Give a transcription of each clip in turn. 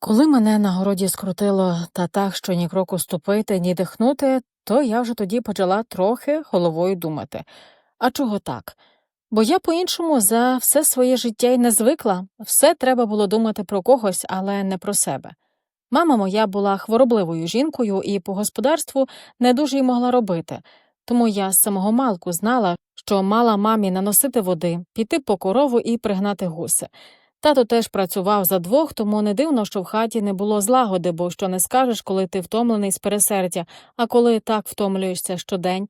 Коли мене на городі скрутило та так, що ні кроку ступити, ні дихнути, то я вже тоді почала трохи головою думати. А чого так? Бо я по-іншому за все своє життя й не звикла, все треба було думати про когось, але не про себе. Мама моя була хворобливою жінкою і по господарству не дуже й могла робити, тому я з самого малку знала, що мала мамі наносити води, піти по корову і пригнати гуси. Тато теж працював за двох, тому не дивно, що в хаті не було злагоди, бо що не скажеш, коли ти втомлений з пересердя, а коли так втомлюєшся щодень.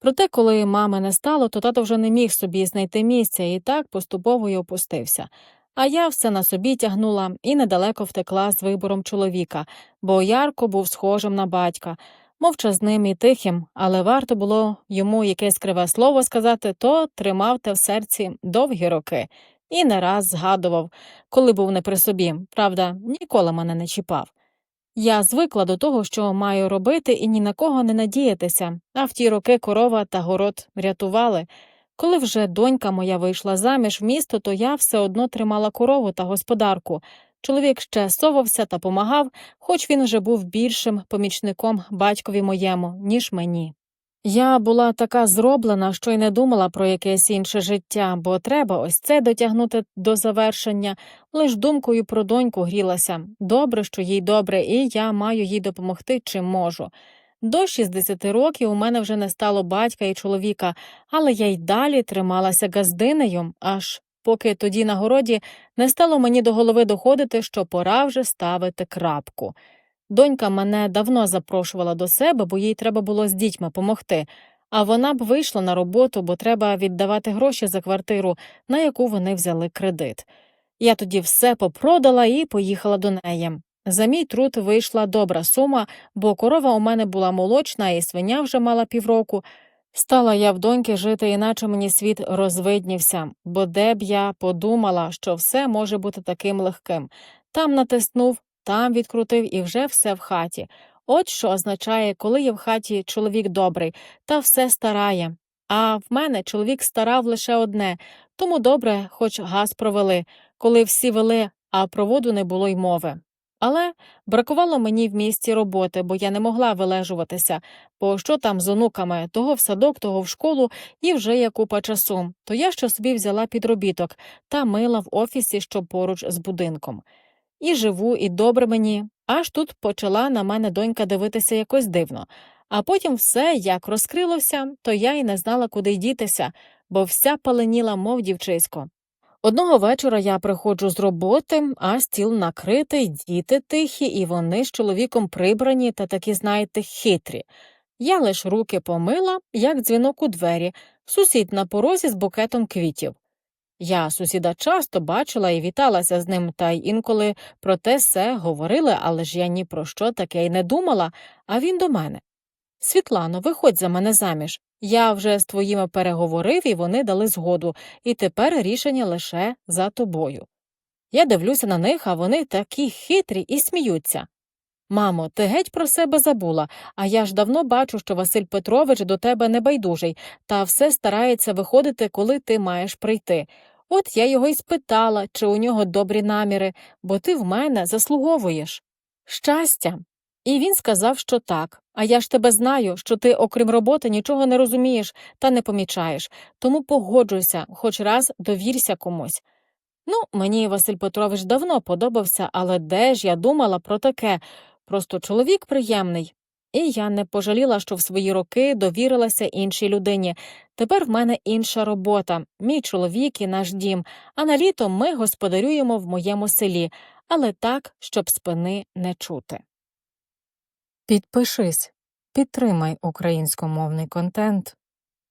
Проте, коли мами не стало, то тато вже не міг собі знайти місця і так поступово й опустився. А я все на собі тягнула і недалеко втекла з вибором чоловіка, бо Ярко був схожим на батька, мовчазним і тихим, але варто було йому якесь криве слово сказати, то тримав те в серці довгі роки і не раз згадував, коли був не при собі, правда, ніколи мене не чіпав. Я звикла до того, що маю робити, і ні на кого не надіятися, а в ті роки корова та город рятували. Коли вже донька моя вийшла заміж в місто, то я все одно тримала корову та господарку. Чоловік ще совався та помагав, хоч він вже був більшим помічником батькові моєму, ніж мені. Я була така зроблена, що й не думала про якесь інше життя, бо треба ось це дотягнути до завершення, лиш думкою про доньку грілася. Добре, що їй добре, і я маю їй допомогти, чим можу. До 60 років у мене вже не стало батька і чоловіка, але я й далі трималася газдинею, аж поки тоді на городі не стало мені до голови доходити, що пора вже ставити крапку. Донька мене давно запрошувала до себе, бо їй треба було з дітьми помогти, а вона б вийшла на роботу, бо треба віддавати гроші за квартиру, на яку вони взяли кредит. Я тоді все попродала і поїхала до неї. За мій труд вийшла добра сума, бо корова у мене була молочна, і свиня вже мала півроку. Стала я в доньки жити, іначе мені світ розвиднівся, бо де б я подумала, що все може бути таким легким. Там натиснув, там відкрутив і вже все в хаті. От що означає, коли є в хаті чоловік добрий, та все старає. А в мене чоловік старав лише одне, тому добре, хоч газ провели, коли всі вели, а про воду не було й мови. Але бракувало мені в місті роботи, бо я не могла вилежуватися, бо що там з онуками, того в садок, того в школу, і вже є купа часу. То я що собі взяла підробіток та мила в офісі, що поруч з будинком. І живу, і добре мені, аж тут почала на мене донька дивитися якось дивно. А потім все як розкрилося, то я й не знала, куди й дітися, бо вся паленіла, мов дівчисько. Одного вечора я приходжу з роботи, а стіл накритий, діти тихі, і вони з чоловіком прибрані та такі, знаєте, хитрі. Я лиш руки помила, як дзвінок у двері, сусід на порозі з букетом квітів. Я сусіда часто бачила і віталася з ним, та й інколи про те все говорили, але ж я ні про що таке й не думала, а він до мене. Світлано, виходь за мене заміж. Я вже з твоїми переговорив, і вони дали згоду, і тепер рішення лише за тобою. Я дивлюся на них, а вони такі хитрі і сміються. Мамо, ти геть про себе забула, а я ж давно бачу, що Василь Петрович до тебе небайдужий, та все старається виходити, коли ти маєш прийти. От я його й спитала, чи у нього добрі наміри, бо ти в мене заслуговуєш. Щастя. І він сказав, що так. А я ж тебе знаю, що ти, окрім роботи, нічого не розумієш та не помічаєш, тому погоджуйся, хоч раз довірся комусь. Ну, мені Василь Петрович давно подобався, але де ж я думала про таке? Просто чоловік приємний. І я не пожаліла, що в свої роки довірилася іншій людині. Тепер в мене інша робота, мій чоловік і наш дім, а на літо ми господарюємо в моєму селі, але так, щоб спини не чути. Підпишись, підтримай українськомовний контент.